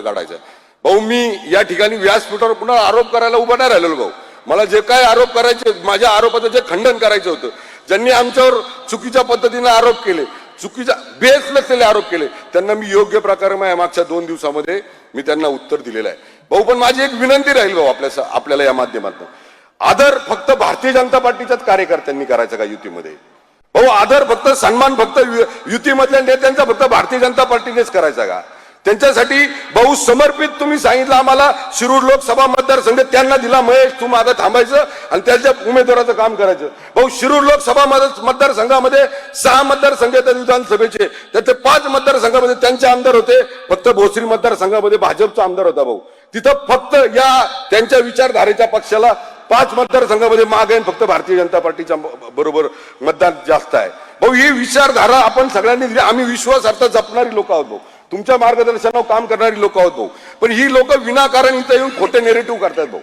काढायचा भाऊ मी या ठिकाणी व्यासपीठावर पुन्हा आरोप करायला उभा नाही राहिलेलो भाऊ. मला जे काय आरोप करायचे माझ्या आरोपाचं जे खंडन करायचं होतं ज्यांनी आमच्यावर चुकीच्या पद्धतीने आरोप केले चुकीच्या बेस नसलेले आरोप केले त्यांना मी योग्य प्रकारे माझ्या मागच्या दोन दिवसामध्ये मी त्यांना उत्तर दिलेलं आहे. भाऊ पण माझी एक विनंती राहील भाऊ आपल्या आपल्याला या माध्यमातून. आदर फक्त भारतीय जनता पार्टीच्याच कार्यकर्त्यांनी करायचा का युतीमध्ये? भाऊ आदर फक्त सन्मान फक्त युतीमधल्या नेत्यांचा फक्त भारतीय जनता पार्टीनेच करायचा का? त्यांच्यासाठी भाऊ समर्पित तुम्ही सांगितलं आम्हाला. शिरूर लोकसभा मतदारसंघ त्यांना दिला महेश तू मागं थांबायचं आणि त्याच्या उमेदवाराचं काम करायचं. भाऊ शिरूर लोकसभा मतदारसंघामध्ये सहा मतदारसंघ आहेत विधानसभेचे. त्याचे पाच मतदारसंघामध्ये त्यांचे आमदार होते. फक्त भोसरी मतदारसंघामध्ये भाजपचा आमदार होता भाऊ. तिथं फक्त या त्यांच्या विचारधारेच्या पक्षाला पाच मतदारसंघामध्ये माग आहे फक्त भारतीय जनता पार्टीच्या बरोबर मतदान जास्त आहे. हो ही विचारधारा आपण सगळ्यांनी दिली. आम्ही विश्वासार्थ जपणारी लोक आहोत तुमच्या मार्गदर्शनावर काम करणारी लोक आहोत भाऊ. पण ही लोक विनाकारण इथं येऊन खोटे नेरेटिव्ह करतात भाऊ.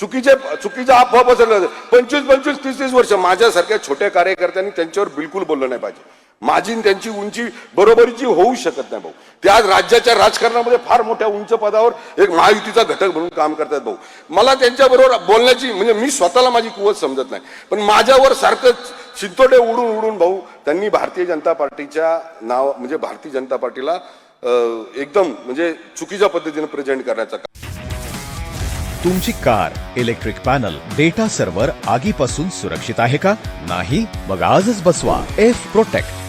चुकीचे चुकीचा अफवा पसरला पंचवीस पंचवीस तीस तीस वर्ष माझ्यासारख्या छोट्या कार्यकर्त्यांनी त्यांच्यावर बिलकुल बोललं नाही पाहिजे. माझी त्यांची उंची बरोबरीची होऊ शकत नाही भाऊ. ते आज राज्याच्या राजकारणामध्ये फार मोठ्या उंच पदावर एक महायुतीचा घटक म्हणून काम करतात भाऊ. मला त्यांच्याबरोबर बोलण्याची म्हणजे मी स्वतःला माझी कुवत समजत नाही. पण माझ्यावर सारखं शिंतोडे उडून उडून भाऊ त्यांनी भारतीय जनता पार्टीच्या नाव म्हणजे भारतीय जनता पार्टीला एकदम म्हणजे चुकीच्या पद्धतीने प्रेझेंट करण्याचा तुमची car electric panel data server आगीपासून सुरक्षित आहे का? नाही? मग आजच बसवा. F protect